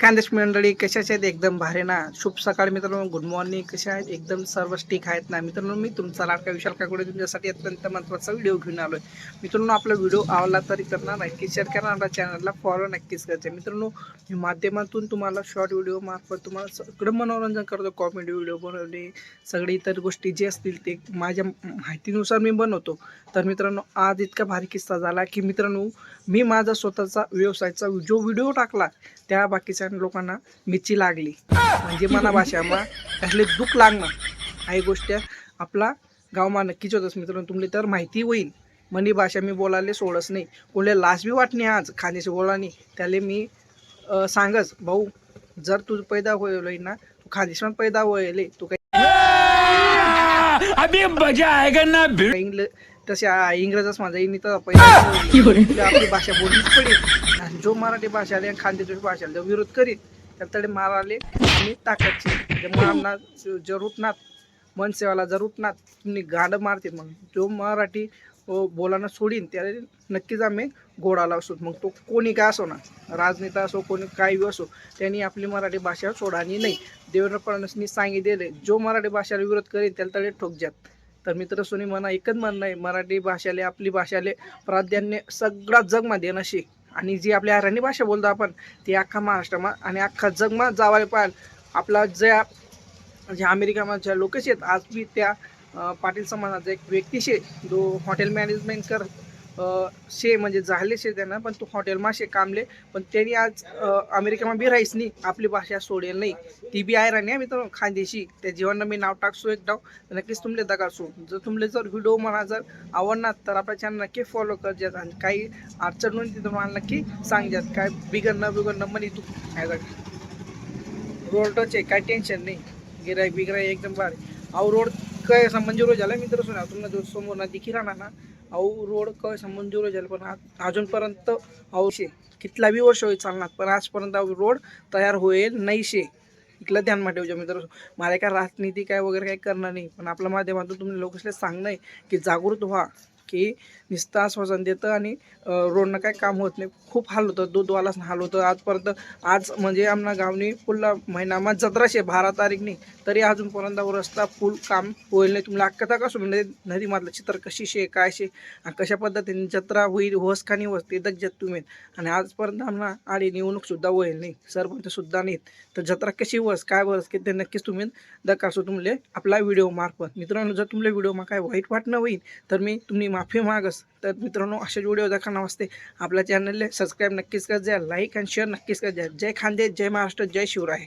खानदेश मंडळी कशाचे आहेत? एकदम भारी ना. शुभ सकाळ मित्रांनो गुड मॉर्निंग. कशा आहेत? एकदम सर्व स्टिक आहेत ना. मित्रांनो मी तुमचा लाडका विशाल काकडे तुमच्यासाठी अत्यंत महत्त्वाचा व्हिडिओ घेऊन आलो आहे मित्रांनो आपला व्हिडिओ आवडला तरी करणार नक्की शेअर करणार आपल्या चॅनलला फॉलो नक्कीच करायचे मित्रांनो मी माध्यमातून तुम्हाला शॉर्ट व्हिडिओ मार्फत तुम्हाला सगळं मनोरंजन करतो. कॉमेडी व्हिडिओ बनवणे सगळे इतर गोष्टी जे असतील ते माझ्या माहितीनुसार मी बनवतो. तर मित्रांनो आज इतका भारी किस्सा झाला की मित्रांनो मी माझा स्वतःचा व्यवसायाचा जो व्हिडिओ टाकला त्या बाकीच्या लोकांना मिची लागली. म्हणजे मना भाषा मा त्यातले दुःख लागणं. काही गोष्टी आपला गावमा नक्कीच होतच मित्रांनो. तुमले तर माहिती होईल. मनी भाषा मी बोलायला सोडच नाही. कोणले लाज बी वाटणे आज खाण्याची बोलानी त्याले मी सांगच भाऊ जर तू पैदा होईल ना तू खानदेशात पैदा होईल. तू काही अभी मजा आएगा ना भिड़ इंग्ल तसे इंग्रजच माझा तर आपली भाषा बोललीच पडेल. जो मराठी भाषा आणि खानदेशी भाषा विरोध करीत त्या तडे माराले आणि ताकदचे म्हणजे मारणार जर उठणार मनसेवाला जर उठणार तुम्ही गाडं मारते मग जो मराठी बोलायला सोडीन त्याला नक्कीच आम्ही घोडाला असो मग तो कोणी काय असो ना राजनेता असो कोणी काही असो त्यांनी आपली मराठी भाषा सोडानी नाही. देवेंद्र फडणवीसनी सांगितलेले जो मराठी भाषेला विरोध करेल त्याला तळे ठोकजात तर मित्र सोनी म्हणा एकच म्हणणं आहे मराठी भाषाले आपली भाषाले प्राधान्य सगळा जगमा देणं शिक आणि जी आपल्या अरणी भाषा बोलतो आपण ती अख्खा महाराष्ट्रामा आणि अख्खा जगमा जावायला पाहिजे आपला ज्या जे अमेरिकामध्ये ज्या लोक आहेत आज मी त्या पाटील समाजाचा एक व्यक्तीशी जो हॉटेल मॅनेजमेंट कर शे म्हणजे झाले शे त्यांना पण तो हॉटेलमा शे कामले. पण त्यांनी आज अमेरिकामा बी राहीस नाही आपली भाषा सोडेल नाही ती बी आहे राणी तर खानदेशी. त्या जीवांना मी नाव टाकसो एक डाव नक्कीच तुमले दगासो जर तुमले जर व्हिडिओ मला जर आवडणार तर आपला चॅनल नक्की फॉलो करजात. आणि काही अडचण होईल तिथं मला नक्की सांगजात. काय बिघडणं बिघडणं म्हणे तू. काय रोडच आहे काय टेन्शन नाही गिराय बिगराय एकदम भारी. अहो रोड काय असं मंजूर झाला मी तर सुना तुम्हाला जो समोर ना दिखी राहणार ना अहो रोड काय असं मंजूर झाला पण आज अजूनपर्यंत अहो शे. कितला बी वर्ष होईल चालणार पण आजपर्यंत अहो रोड तयार होईल नाही शे. इकलं ध्यान मा ठेवજો मित्र मला काय राजनीती काय वगैरे काही करणार नाही पण आपल्या माध्यमातून तुम्ही लोकसले सांगणं आहे की जागृत व्हा. की नुसतं आश्वासन देतं आणि रोडनं काय काम होत नाही. खूप हाल होतं. दूधवालाच हाल होतं. आजपर्यंत आज म्हणजे आमना गावनी पुढला महिनामा जत्राशे बारा तारीखनी. तरी अजूनपर्यंत रस्ता फुल काम होईल नाही. तुम्हाला अक्कता कसं म्हणजे नदी नदीमधलं चित्र कशी शे काय शे आणि कशा पद्धतीने जत्रा होईल होस का नाही होस ते दग्जत तुम्ही आणि आजपर्यंत आम्हाला आडी निवडणूकसुद्धा होईल नाही. सरपंचसुद्धा नाहीत. तर जत्रा कशी वस काय वस की ते नक्कीच तुम्ही दकासो तुमले आपला व्हिडिओ मार्फत. मित्रांनो जर तुमले व्हिडिओ काय वाईट वाटणं होईल तर मी तुम्ही माफी मागस. तर मित्रांनो असे व्हिडिओ दाखवणं असते आपल्या चॅनलला सबस्क्राईब नक्कीच कर द्या लाईक आणि शेअर नक्कीच कर द्या जय खांदे जय महाराष्ट्र जय शिवराय.